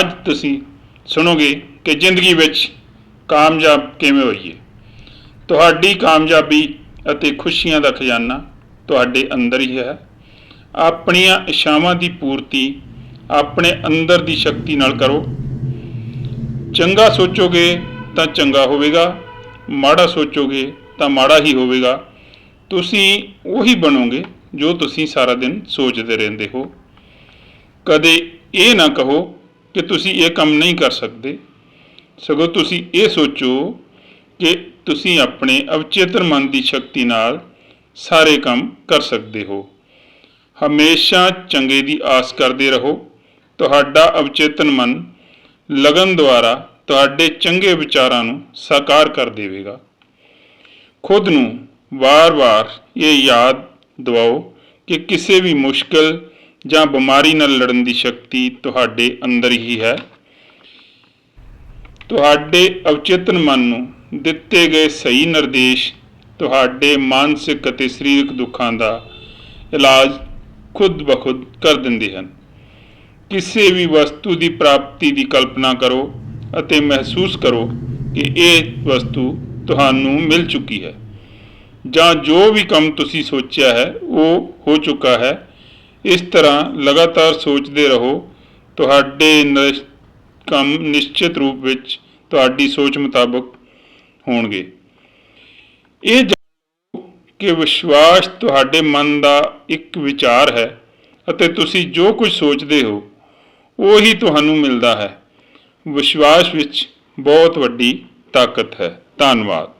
ਅੱਜ ਤੁਸੀਂ ਸੁਣੋਗੇ ਕਿ ਜ਼ਿੰਦਗੀ ਵਿੱਚ ਕਾਮਯਾਬ ਕਿਵੇਂ ਹੋਈਏ। ਤੁਹਾਡੀ ਕਾਮਯਾਬੀ ਅਤੇ ਖੁਸ਼ੀਆਂ ਦਾ ਖਜ਼ਾਨਾ ਤੁਹਾਡੇ ਅੰਦਰ ਹੀ ਹੈ। ਆਪਣੀਆਂ ਇਛਾਵਾਂ ਦੀ ਪੂਰਤੀ ਆਪਣੇ ਅੰਦਰ ਦੀ ਸ਼ਕਤੀ ਨਾਲ ਕਰੋ। ਚੰਗਾ ਸੋਚੋਗੇ ਤਾਂ ਚੰਗਾ ਹੋਵੇਗਾ, ਮਾੜਾ ਸੋਚੋਗੇ ਤਾਂ ਮਾੜਾ ਹੀ ਹੋਵੇਗਾ। ਤੁਸੀਂ ਉਹੀ ਬਣੋਗੇ ਜੋ ਤੁਸੀਂ ਸਾਰਾ ਦਿਨ ਸੋਚਦੇ ਰਹਿੰਦੇ ਹੋ। ਕਦੇ ਇਹ ਨਾ ਕਹੋ ਕਿ ਤੁਸੀਂ ਇਹ ਕੰਮ ਨਹੀਂ ਕਰ ਸਕਦੇ। ਸਗੋਂ ਤੁਸੀਂ ਇਹ ਸੋਚੋ ਕਿ ਤੁਸੀਂ ਆਪਣੇ ਅਵਚੇਤਨ ਮਨ ਦੀ ਸ਼ਕਤੀ ਨਾਲ ਸਾਰੇ ਕੰਮ ਕਰ ਸਕਦੇ ਹੋ। ਹਮੇਸ਼ਾ ਚੰਗੇ ਦੀ ਆਸ ਕਰਦੇ ਰਹੋ। ਤੁਹਾਡਾ ਅਵਚੇਤਨ ਮਨ ਲਗਨ ਦੁਆਰਾ ਤੁਹਾਡੇ ਚੰਗੇ ਵਿਚਾਰਾਂ ਨੂੰ ਸਾਕਾਰ ਕਰ ਦੇਵੇਗਾ। ਖੁਦ ਨੂੰ ਵਾਰ-ਵਾਰ ਇਹ ਯਾਦ ਦਿਵਾਓ ਕਿ ਕਿਸੇ ਵੀ ਮੁਸ਼ਕਲ ਜਾਂ ਬਿਮਾਰੀ ਨਾਲ ਲੜਨ ਦੀ ਸ਼ਕਤੀ ਤੁਹਾਡੇ ਅੰਦਰ ਹੀ ਹੈ। ਤੁਹਾਡੇ ਅਵਚੇਤਨ ਮਨ ਨੂੰ ਦਿੱਤੇ ਗਏ ਸਹੀ ਨਿਰਦੇਸ਼, ਤੁਹਾਡੇ ਮਾਨਸਿਕ ਅਤੇ ਸਰੀਰਕ ਦੁੱਖਾਂ ਦਾ ਇਲਾਜ ਖੁਦ ਬਖੁਦ ਕਰ ਦਿੰਦੇ ਹਨ। ਕਿਸੇ ਵੀ ਵਸਤੂ ਦੀ ਪ੍ਰਾਪਤੀ ਦੀ ਕਲਪਨਾ ਕਰੋ ਅਤੇ ਮਹਿਸੂਸ ਕਰੋ ਕਿ ਇਹ ਵਸਤੂ ਤੁਹਾਨੂੰ ਮਿਲ ਚੁੱਕੀ ਹੈ। ਜਾਂ ਜੋ ਵੀ ਕੰਮ ਤੁਸੀਂ ਸੋਚਿਆ ਹੈ, ਉਹ ਹੋ ਚੁੱਕਾ ਹੈ ਇਸ ਤਰ੍ਹਾਂ ਲਗਾਤਾਰ ਸੋਚਦੇ ਰਹੋ, ਤੁਹਾਡੇ ਨਿਸ਼- ਕੰਮ ਨਿਸ਼ਚਿਤ ਰੂਪ ਵਿੱਚ ਤੁਹਾਡੀ ਸੋਚ ਮੁਤਾਬਕ ਹੋਣਗੇ। ਇਹ ਕਿ ਵਿਸ਼ਵਾਸ ਤੁਹਾਡੇ ਮਨ ਦਾ ਇੱਕ ਵਿਚਾਰ ਹੈ ਅਤੇ ਤੁਸੀਂ ਜੋ ਕੁਝ ਸੋਚਦੇ ਹੋ, ਉਹੀ ਤੁਹਾਨੂੰ ਮਿਲਦਾ ਹੈ। ਵਿਸ਼ਵਾਸ ਵਿੱਚ ਬਹੁਤ ਵੱਡੀ ਤਾਕਤ ਹੈ। ਧੰਨਵਾਦ।